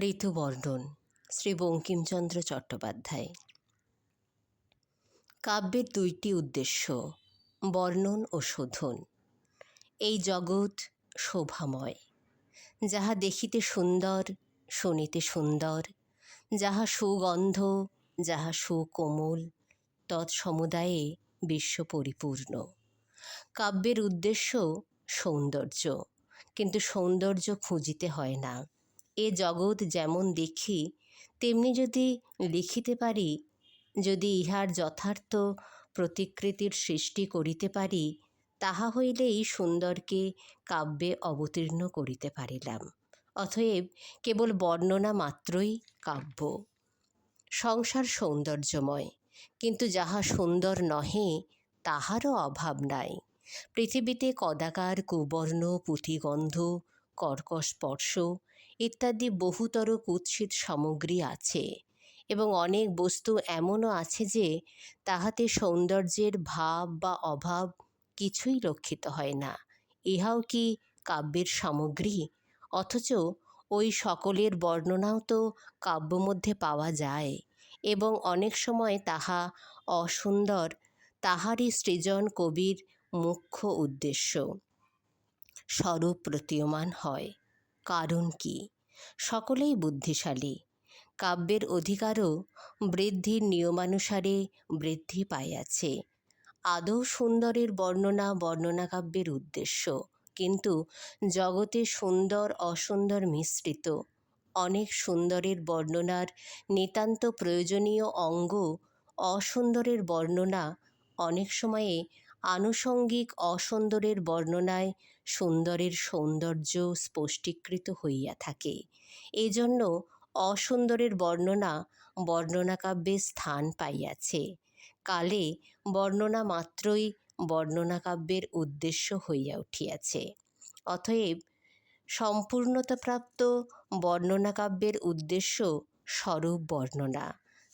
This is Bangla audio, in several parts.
ঋতুবর্ণন শ্রী বঙ্কিমচন্দ্র চট্টোপাধ্যায়। কাব্যের দুইটি উদ্দেশ্য, বর্ণন ও শোধন। এই জগৎ শোভাময়, যাহা দেখিতে সুন্দর, শুনিতে সুন্দর, যাহা সুগন্ধ, যাহা সুকোমল, তৎসমুদায়ে বিশ্ব পরিপূর্ণ কাব্যের উদ্দেশ্য সৌন্দর্য, কিন্তু সৌন্দর্য খুঁজিতে হয় না। এ জগৎ যেমন দেখি, তেমনি যদি লিখিতে পারি, যদি ইহার যথার্থ প্রতিকৃতির সৃষ্টি করিতে পারি, তাহা হইলেই সুন্দরকে কাব্যে অবতীর্ণ করিতে পারিলাম। অতএব কেবল বর্ণনা মাত্রই কাব্য। সংসার সৌন্দর্যময়, কিন্তু যাহা সুন্দর নহে, তাহারও অভাব নাই। পৃথিবীতে কদাকার কুবর্ণ, পুঁথিগন্ধ, কর্কশ স্পর্শ ইত্যাদি বহুতর কুৎসিত সামগ্রী আছে এবং অনেক বস্তু এমনও আছে যে তাহাতে সৌন্দর্যের ভাব বা অভাব কিছুই লক্ষিত হয় না। ইহাও কি কাব্যের সামগ্রী? অথচ ওই সকলের বর্ণনাও তো কাব্য মধ্যে পাওয়া যায় এবং অনেক সময় তাহা অসুন্দর, তাহারই সৃজন কবির মুখ্য উদ্দেশ্য। স্বরূপ প্রতীয়মান হয়। কারণ কি? সকলেই বুদ্ধিশালী। কাব্যের অধিকারও বৃদ্ধির নিয়মানুসারে বৃদ্ধি পাইয়াছে। আদৌ সুন্দরের বর্ণনা বর্ণনা কাব্যের উদ্দেশ্য। কিন্তু জগতে সুন্দর, অসুন্দর মিশ্রিত। অনেক সুন্দরের বর্ণনার নিতান্ত প্রয়োজনীয় অঙ্গ অসুন্দরের বর্ণনা অনেক সময়ে আনুষঙ্গিক অসুন্দরের বর্ণনায় সুন্দরের সৌন্দর্য স্পষ্টীকৃত হইয়া থাকে। এজন্য অসুন্দরের বর্ণনা বর্ণনা কাব্যে স্থান পাইয়াছে। কালে বর্ণনা মাত্রই বর্ণনা কাব্যের উদ্দেশ্য হইয়া উঠিয়াছে। অতএব সম্পূর্ণতাপ্রাপ্ত বর্ণনা কাব্যের উদ্দেশ্য স্বরূপ বর্ণনা।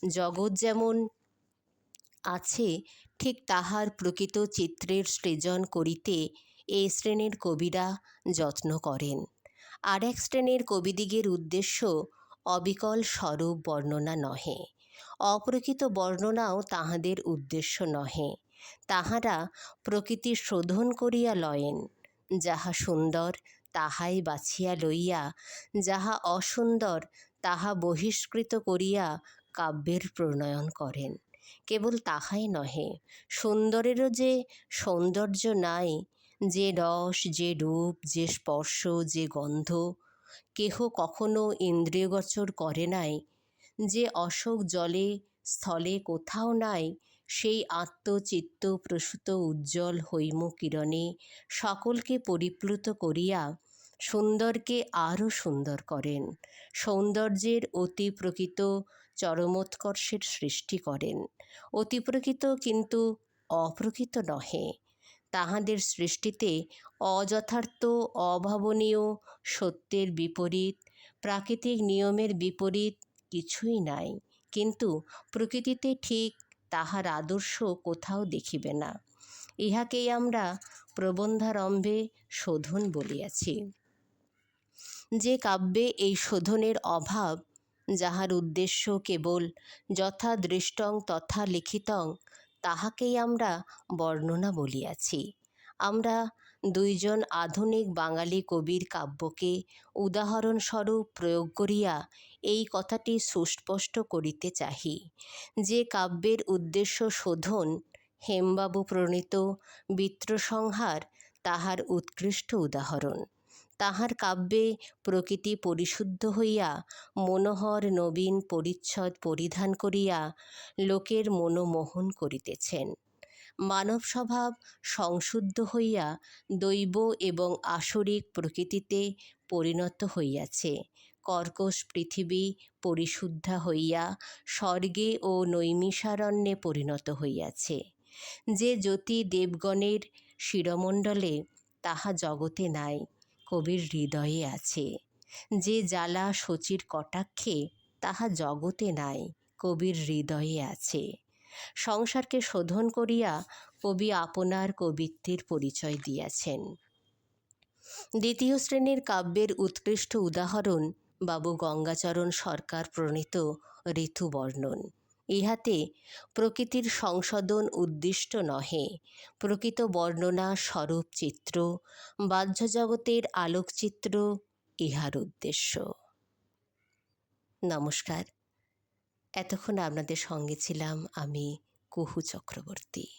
জগৎ যেমন আছে ঠিক তাহার প্রকৃত চিত্রের সৃজন করিতে এ শ্রেণির কবিরা যত্ন করেন। আর এক শ্রেণির কবিদিগের উদ্দেশ্য অবিকল স্বরূপ বর্ণনা নহে, অপ্রকৃত বর্ণনাও তাহাদের উদ্দেশ্য নহে। তাহারা প্রকৃতি শোধন করিয়া লয়েন, যাহা সুন্দর তাহাই বাছিয়া লইয়া, যাহা অসুন্দর তাহা বহিষ্কৃত করিয়া কাব্যের প্রণয়ন করেন। কেবল তাহাই নহে। সুন্দরেরও যে সৌন্দর্য নাই, যে রস, যে রূপ, যে স্পর্শ, যে গন্ধ, কেহ কখনো ইন্দ্রিয়গোচর করে নাই। যে অশোক জলে, স্থলে কোথাও নাই, সেই আত্মচিত্ত প্রসূত উজ্জ্বল হৈম কিরণে সকলকে পরিপ্লুত করিয়া সুন্দরকে আরও সুন্দর করেন। সৌন্দর্যের অতি প্রকৃত চরমোৎকর্ষের সৃষ্টি করেন। অতিপ্রকৃত কিন্তু অপ্রকৃত নহে। তাহাদের সৃষ্টিতে অযথার্থ, অভাবনীয়, সত্যের বিপরীত, প্রাকৃতিক নিয়মের বিপরীত কিছুই নাই। কিন্তু প্রকৃতিতে ঠিক তাহার আদর্শ কোথাও দেখিবে না। ইহাকেই আমরা প্রবন্ধারম্ভে শোধন বলিয়াছি। যে কাব্যে এই শোধনের অভাব যাহার উদ্দেশ্য কেবল যথা দৃষ্টং তথা লিখিতং, তাহাকেই আমরা বর্ণনা বলিয়াছি। আমরা দুইজন আধুনিক বাঙালি কবির কাব্যকে উদাহরণস্বরূপ প্রয়োগ করিয়া এই কথাটি সুস্পষ্ট করিতে চাহি। যে কাব্যের উদ্দেশ্য শোধন, হেমবাবু প্রণীত বিত্রসংহার তাহার উৎকৃষ্ট উদাহরণ। তাহার কাব্যে প্রকৃতি পরিশুদ্ধ হইয়া, মনোহর নবীন পরিচ্ছদ পরিধান করিয়া লোকের মনোমোহন করিতেছেন। মানব স্বভাব সংশুদ্ধ হইয়া দৈব এবং আসরিক প্রকৃতিতে পরিণত হইয়াছে। কর্কশ পৃথিবী পরিশুদ্ধা হইয়া স্বর্গে ও নৈমিষারণ্যে পরিণত হইয়াছে। যে জ্যোতি দেবগণের শিরমণ্ডলে, তাহা জগতে নাই। কবির হৃদয়ে আছে। যে জ্বালা শচীর কটাক্ষে, তাহা জগতে নাই, কবির হৃদয়ে আছে। সংসারকে শোধন করিয়া কবি আপনার কবিত্বের পরিচয় দিয়াছেন। দ্বিতীয় শ্রেণির কাব্যের উৎকৃষ্ট উদাহরণ বাবু গঙ্গাচরণ সরকার প্রণীত ঋতু বর্ণন ইহাতে প্রকৃতির সংশোধন উদ্দিষ্ট নহে। প্রকৃত বর্ণনা স্বরূপ চিত্র, বাহ্যজগতের আলোকচিত্র, ইহার উদ্দেশ্য। নমস্কার। এতক্ষণ আপনাদের সঙ্গে ছিলাম আমি কুহু চক্রবর্তী।